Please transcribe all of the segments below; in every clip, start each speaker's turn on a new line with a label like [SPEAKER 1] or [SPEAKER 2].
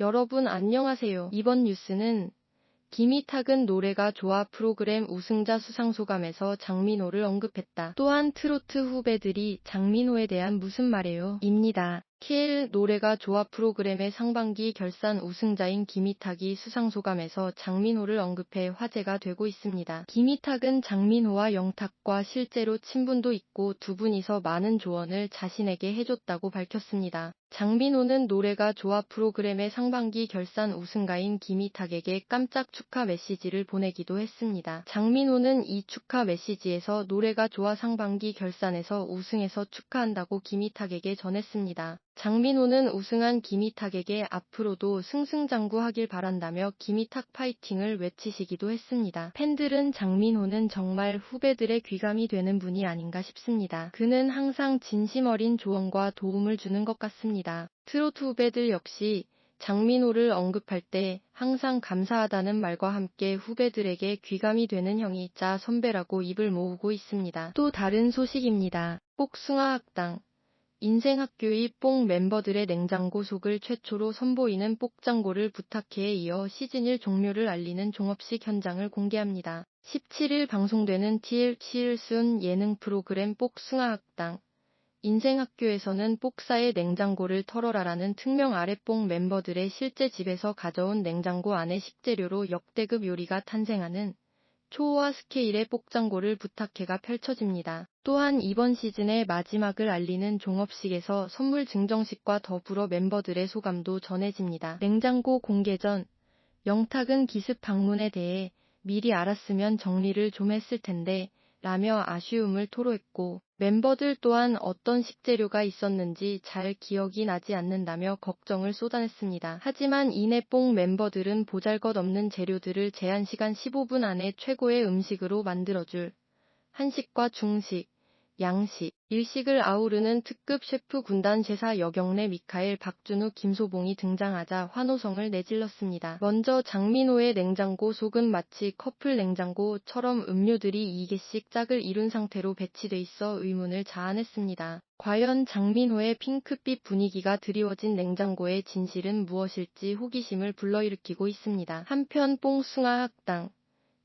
[SPEAKER 1] 여러분 안녕하세요. 이번 뉴스는 김희탁은 노래가 좋아 프로그램 우승자 수상 소감에서 장민호를 언급했다. 또한 트로트 후배들이 장민호에 대한 무슨 말이에요? 입니다. KL 노래가 좋아 프로그램의 상반기 결산 우승자인 김희탁이 수상소감에서 장민호를 언급해 화제가 되고 있습니다. 김희탁은 장민호와 영탁과 실제로 친분도 있고 두 분이서 많은 조언을 자신에게 해줬다고 밝혔습니다. 장민호는 노래가 좋아 프로그램의 상반기 결산 우승가인 김희탁에게 깜짝 축하 메시지를 보내기도 했습니다. 장민호는 이 축하 메시지에서 노래가 좋아 상반기 결산에서 우승해서 축하한다고 김희탁에게 전했습니다. 장민호는 우승한 김희탁에게 앞으로도 승승장구하길 바란다며 김희탁 파이팅을 외치시기도 했습니다. 팬들은 장민호는 정말 후배들의 귀감이 되는 분이 아닌가 싶습니다. 그는 항상 진심 어린 조언과 도움을 주는 것 같습니다. 트로트 후배들 역시 장민호를 언급할 때 항상 감사하다는 말과 함께 후배들에게 귀감이 되는 형이자 선배라고 입을 모으고 있습니다. 또 다른 소식입니다. 복숭아학당 인생학교의 뽕 멤버들의 냉장고 속을 최초로 선보이는 복장고를 부탁해에 이어 시즌1 종료를 알리는 종업식 현장을 공개합니다. 17일 방송되는 TLC를 쓴 예능 프로그램 복숭아학당 인생학교에서는 복사의 냉장고를 털어라라는 특명 아랫봉 멤버들의 실제 집에서 가져온 냉장고 안에 식재료로 역대급 요리가 탄생하는 초호화 스케일의 복장고를 부탁해가 펼쳐집니다. 또한 이번 시즌의 마지막을 알리는 종업식에서 선물 증정식과 더불어 멤버들의 소감도 전해집니다. 냉장고 공개 전 영탁은 기습 방문에 대해 미리 알았으면 정리를 좀 했을 텐데 라며 아쉬움을 토로했고 멤버들 또한 어떤 식재료가 있었는지 잘 기억이 나지 않는다며 걱정을 쏟아냈습니다. 하지만 이내뽕 멤버들은 보잘것없는 재료들을 제한 시간 15분 안에 최고의 음식으로 만들어줄 한식과 중식, 양식, 일식을 아우르는 특급 셰프 군단 제사 여경래 미카엘 박준우 김소봉이 등장하자 환호성을 내질렀습니다. 먼저 장민호의 냉장고 속은 마치 커플 냉장고처럼 음료들이 2개씩 짝을 이룬 상태로 배치돼 있어 의문을 자아냈습니다. 과연 장민호의 핑크빛 분위기가 드리워진 냉장고의 진실은 무엇일지 호기심을 불러일으키고 있습니다. 한편 뽕숭아 학당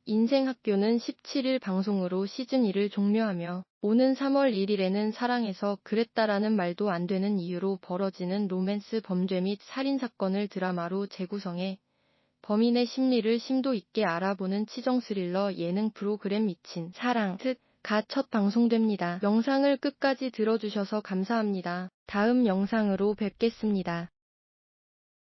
[SPEAKER 1] 인생학교는 17일 방송으로 시즌1을 종료하며 오는 3월 1일에는 사랑해서 그랬다라는 말도 안 되는 이유로 벌어지는 로맨스 범죄 및 살인사건을 드라마로 재구성해 범인의 심리를 심도 있게 알아보는 치정 스릴러 예능 프로그램 미친 사랑 특가 첫 방송됩니다. 영상을 끝까지 들어주셔서 감사합니다. 다음 영상으로 뵙겠습니다.